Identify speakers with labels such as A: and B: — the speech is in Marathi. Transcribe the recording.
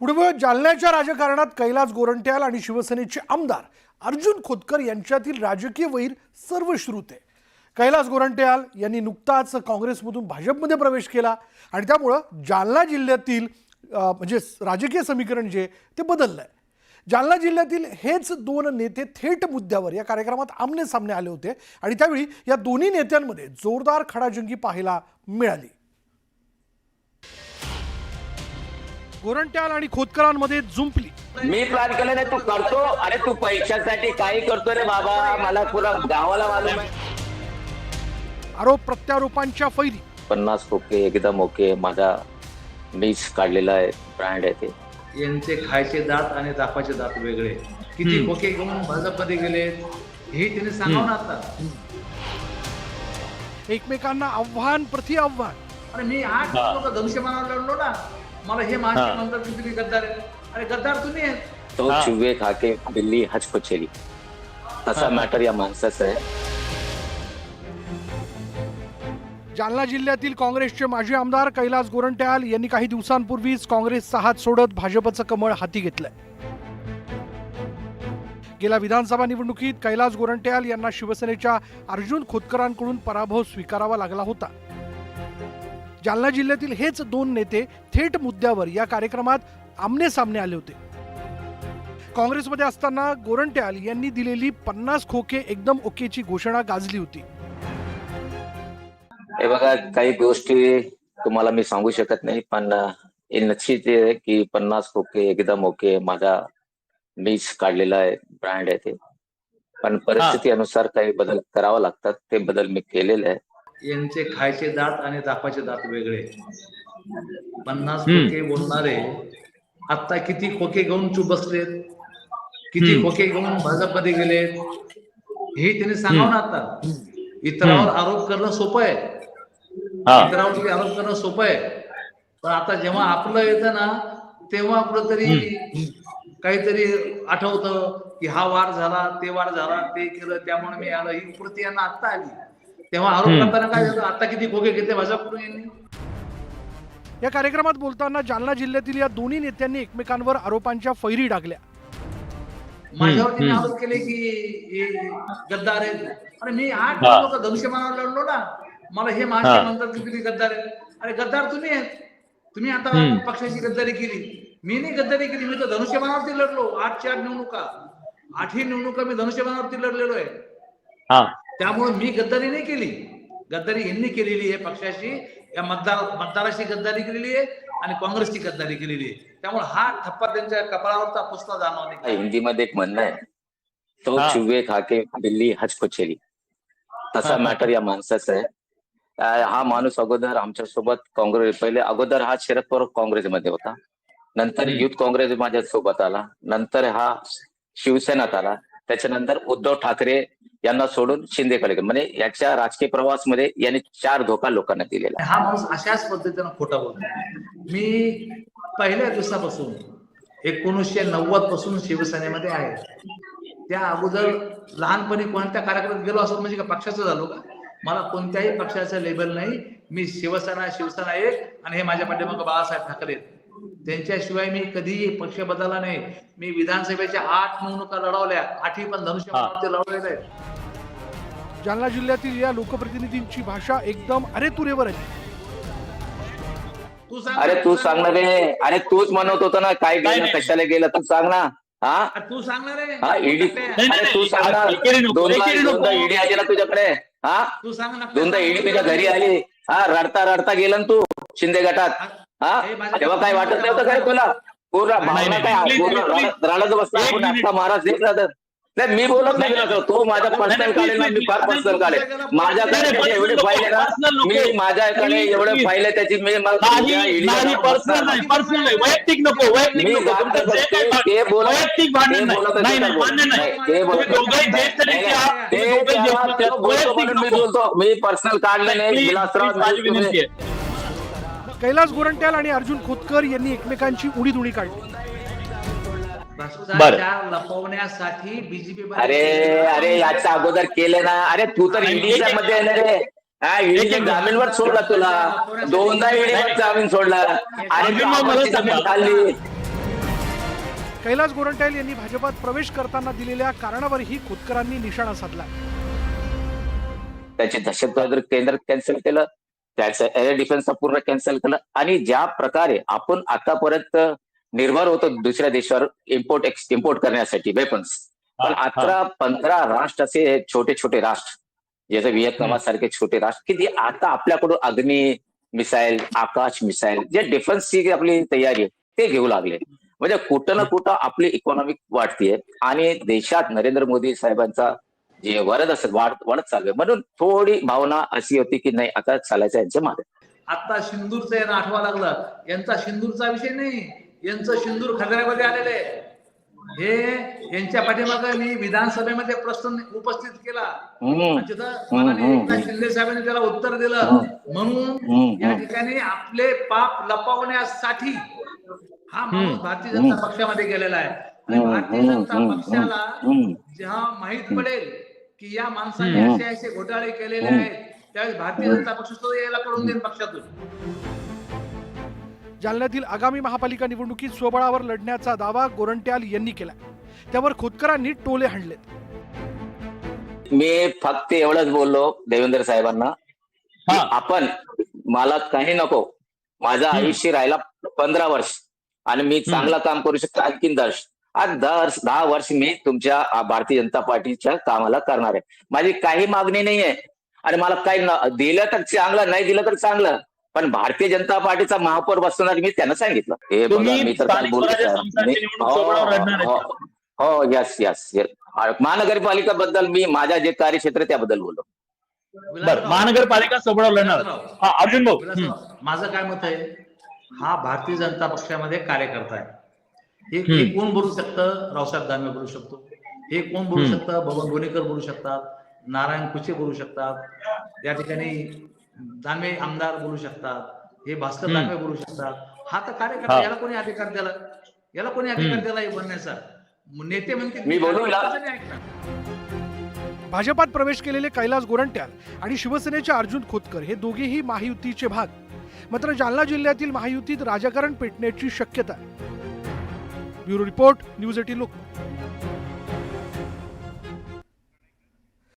A: पुढे जालन्याच्या राजकारणात कैलास गोरंट्याल आणि शिवसेनेचे आमदार अर्जुन खोतकर यांच्यातील राजकीय वैर सर्वश्रुत आहे. कैलास गोरंट्याल यांनी नुकताच काँग्रेसमधून भाजपमध्ये प्रवेश केला आणि त्यामुळं जालना जिल्ह्यातील म्हणजे राजकीय समीकरण जे ते बदललं आहे जालना जिल्ह्यातील हेच दोन नेते थेट मुद्द्यावर या कार्यक्रमात आमने सामने आले होते आणि त्यावेळी या दोन्ही नेत्यांमध्ये जोरदार खडाजंगी पाहायला मिळाली. गोरंट्याल आणि खोतकरांमध्ये जुंपली.
B: मी प्लॅन केलं नाही तू करतो. अरे तू पैशासाठी काही करतो रे बाबा. मला पुरा गावाला मालूम आहे.
A: आरोप प्रत्यारोपांच्या फैरी.
B: पन्नास ओके एकदम ओके. माझा मीच काढलेला आहे ब्रँड आहे ते.
C: यांचे खायचे दात आणि दाखवायचे दात वेगळे. किती खोके घेऊन भाजपमध्ये गेले हे त्यांनी सांगावं ना आता.
A: एकमेकांना आव्हान प्रति आव्हान.
C: अरे मी आठ लोक धनुष्यमानावर लढलो ना. मला हे महाराष्ट्र म्हणतात की तुम्ही गद्दार आहे अरे गद्दार तुम्ही आहेत
B: तो चिवे खाके दिल्ली हज पचेली तसा मॅटर या माणसाचा आहे
A: जालना जिल्ह्यातील काँग्रेसचे माजी आमदार कैलास गोरंट्याल यांनी काही दिवसांपूर्वीच काँग्रेसचा हात सोडत भाजपचं कमळ हाती घेतलंय. गेल्या विधानसभा निवडणुकीत कैलास गोरंट्याल यांना शिवसेनेच्या अर्जुन खोतकरांकडून पराभव स्वीकारावा लागला होता. जालना जिल्ह्यातील हेच दोन नेते थेट मुद्द्यावर या कार्यक्रमात आमने सामने आले होते. काँग्रेसमध्ये असताना गोरंट्याल यांनी दिलेली पन्नास खोके एकदम ओकेची घोषणा गाजली होती.
B: हे बघा काही गोष्टी तुम्हाला मी सांगू शकत नाही पण हे निश्चित आहे की पन्नास ओके एकदम ओके माझा मीच काढलेला आहे ब्रँड आहे ते. पण परिस्थिती अनुसार काही बदल करावा लागतात ते बदल मी केलेले आहे.
C: यांचे खायचे दात आणि दाखवायचे दात वेगळे. पन्नास खोके बोलणारे आता किती खोके घेऊन चूप बसलेत? किती खोके घेऊन भाजपमध्ये गेलेत? हे त्यांनी सांगावं ना आता. इतरावर आरोप करणं सोपं आहे. इतरावरती आरोप करणं सोपं आहे. पण आता जेव्हा आपलं येतं ना तेव्हा आपलं तरी काहीतरी आठवतं की हा वार झाला ते वार झाला ते केलं त्यामुळे मी आलो. ही कृती यांना आता आली. तेव्हा आरोप करताना काय झालं? आता किती खोके घेतले यांनी?
A: या कार्यक्रमात बोलताना जालना जिल्ह्यातील या दोन्ही नेत्यांनी एकमेकांवर आरोपांच्या फैरी डागल्या.
C: माझ्यावर त्यांनी आरोप केले की हे गद्दार आहेत. अरे मी आठ लोक धनुष्यमानावर लढलो ना. मला हे महाराष्ट्र म्हणतात की तुम्ही गद्दार आहेत. अरे गद्दार तुम्ही आहेत. तुम्ही आता पक्षाची गद्दारी केली. मी नाही गद्दारी केली मी तर धनुष्यमानावरती लढलो. आठ चार निवडणुका. आठही निवडणुका मी धनुष्यमानावरती लढलेलो आहे. त्यामुळे मी गद्दारी नाही केली. गद्दारी यांनी केलेली आहे पक्षाशी. या मतदार मतदाराशी गद्दारी केलेली आहे आणि काँग्रेसची गद्दारी केलेली आहे. त्यामुळे हा ठप्पा त्यांच्या कपाळावरचा पुसला जाणार नाही.
B: हिंदीमध्ये एक म्हणणं आहे. तो चिवे खाके दिल्ली हज पचेली तसा मॅटर या माणसाचा आहे. हा माणूस अगोदर आमच्यासोबत काँग्रेस पहिले अगोदर हा शरद पवार काँग्रेसमध्ये होता. नंतर युथ काँग्रेस माझ्या सोबत आला. नंतर हा शिवसेनात आला. त्याच्यानंतर उद्धव ठाकरे यांना सोडून शिंदे गेला. म्हणजे याच्या राजकीय प्रवासमध्ये यांनी चार धोका लोकांना दिलेला आहे.
C: हा माणूस अशाच पद्धतीनं खोटा बोलतो मी पहिल्या दिवसापासून एकोणीसशे नव्वदपासून शिवसेनेमध्ये आहे त्या अगोदर लहानपणी कोणत्या कार्यक्रमात गेलो असं म्हणजे का पक्षाचं झालो का मला कोणत्याही पक्षाचं लेबल नाही मी शिवसेना शिवसेना एक आणि हे माझ्या पाठीमागं बाळासाहेब ठाकरे आहेत. त्यांच्याशिवाय मी कधीही पक्ष बदलला नाही. मी विधानसभेच्या आठ निवडणुका लढवल्या. आठही पण धनुष्य लढवलेल्या आहेत.
A: जालना जिल्ह्यातील या लोकप्रतिनिधींची भाषा एकदम अरे तुरेवर आहे.
C: तू सांग
B: अरे तू सांगणार रे अरे तूच म्हणत होता ना काय गेलं कशाला गेलं तू सांग ना. हा?
C: अरे तू सांगणार आहे
B: हा ईडी अरे तू सांग ना. दोनदा दोनदा ईडी आली ना तुझ्याकडे. हा?
C: तू सांग ना.
B: दोनदा ईडी तुझ्या घरी आली. हा रडता रडता गेलं ना तू. शिंदे गटात. हा? तेव्हा काय वाटत नव्हतं काय तुला? पूर्ण भावना काय? पूर्ण रडत रडत बसला आपण आता महाराज देत राहतात. नाही मी बोलत नाही तो माझा पर्सनल काढेल ना मी फार पर्सनल काढेल. माझ्याकडे एवढे फाईल आहे ना मी माझ्याकडे एवढे फाईल आहे त्याची मी
D: पर्सनल नाही पर्सनल नाही वैयक्तिक नको वैयक्तिक
B: ते-
D: वैयक्तिक भांडण नाही.
B: बोलत
D: नाही
B: ते मी
D: नको.
B: बोलतो. मी पर्सनल काढलं नाही विलासराव
A: कैलास गोरंट्याल आणि अर्जुन खोतकर यांनी एकमेकांची उडी दुडी काढली
C: लपवण्यासाठी बीजेपी
B: अरे अरे याच्या अगोदर केले ना. अरे तू तर ईडीच्या मध्ये येणार हा जामीनवर सोडला तुला. दोनदा ईडीवर जामीन सोडला.
A: कैलास गोरंट्याल यांनी भाजपात प्रवेश करताना दिलेल्या कारणावरही खोतकरांनी निशाणा साधला.
B: त्याचे दहशतवाद केंद्र कॅन्सल केलं. त्याचं एअर डिफेन्स पूर्ण कॅन्सल केलं. आणि ज्या प्रकारे आपण आतापर्यंत निर्भर होतो दुसऱ्या देशावर इम्पोर्ट इम्पोर्ट करण्यासाठी वेपन्स पण अठरा पंधरा राष्ट्र असे छोटे छोटे राष्ट्र जसे व्हिएतनामासारखे छोटे राष्ट्र की आता आपल्याकडून अग्नी मिसाईल आकाश मिसाईल जे डिफेन्सची आपली तयारी आहे ते घेऊ लागले. म्हणजे कुठं ना कुठं आपली इकॉनॉमिक वाढतीये. आणि देशात नरेंद्र मोदी साहेबांचा जे वरद असत वाढ वाढत चालू म्हणून थोडी भावना अशी होती की नाही आता चालायचं यांच्या मागे.
C: आता सिंदूरचं यांना आठवा लागलं. यांचा सिंदूरचा विषय नाही. यांचं सिंदूर खजान्यामध्ये आलेलं हे यांच्या पाठीमागे मी विधानसभेमध्ये प्रश्न उपस्थित केला. एकनाथ शिंदे साहेबांनी त्याला उत्तर दिलं. म्हणून या. ठिकाणी आपले पाप लपवण्यासाठी हा माणूस भारतीय जनता पक्षामध्ये गेलेला आहे. आणि भारतीय जनता पक्षाला. जेव्हा माहीत पडेल की या माणसाने. असे असे घोटाळे केलेले. आहेत त्यावेळेस भारतीय जनता पक्ष सुद्धा यायला कळून देईल पक्षातून.
A: जालन्यातील आगामी महापालिका निवडणुकीत स्वबळावर लढण्याचा दावा गोरंट्याल यांनी केला त्यावर खोतकरांनी टोले हाणलेत.
B: मी फक्त एवढंच बोललो देवेंद्र साहेबांना की
D: हा.
B: आपण मला काही नको. माझं आयुष्य राहिला पंधरा वर्ष. आणि मी चांगलं काम करू शकतो आणखीन दस आज दस दहा वर्ष मी तुमच्या भारतीय जनता पार्टीच्या कामाला करणार आहे. माझी काही मागणी नाहीये. आणि मला काही दिलं तर चांगलं नाही दिलं तर चांगलं. पण भारतीय जनता पार्टीचा महापौर बसवणार मी त्यांना सांगितलं. हे मी तर हो, यस यस महानगरपालिका बद्दल मी माझ्या जे कार्यक्षेत्र त्याबद्दल बोललो.
D: बर महानगरपालिका सोबळावर लढणार हा अर्जुन भाऊ.
C: माझं काय मत आहे? हा भारतीय जनता पक्षामध्ये कार्यकर्ता आहे. हे. हे कोण बोलू शकतं रावसाहेब दानवे बोलू शकतो हे कोण बोलू. शकतं बबन गोणेकर बोलू शकतात नारायण कुचे बोलू शकतात या ठिकाणी दानवे आमदार बोलू शकतात हे भास्कर. दानवे बोलू शकतात हा तर कार्यकर्ता
D: हा.
C: याला कोणी अधिकार दिला याला कोणी अधिकार. दिला हे बनण्याचा नेते म्हणते.
A: भाजपात प्रवेश केलेले कैलास गोरंट्याल आणि शिवसेनेचे अर्जुन खोतकर हे दोघेही महायुतीचे भाग मात्र जालना जिल्ह्यातील महायुतीत राजकारण पेटण्याची शक्यता आहे ब्युरो रिपोर्ट न्यूज एटीन लोक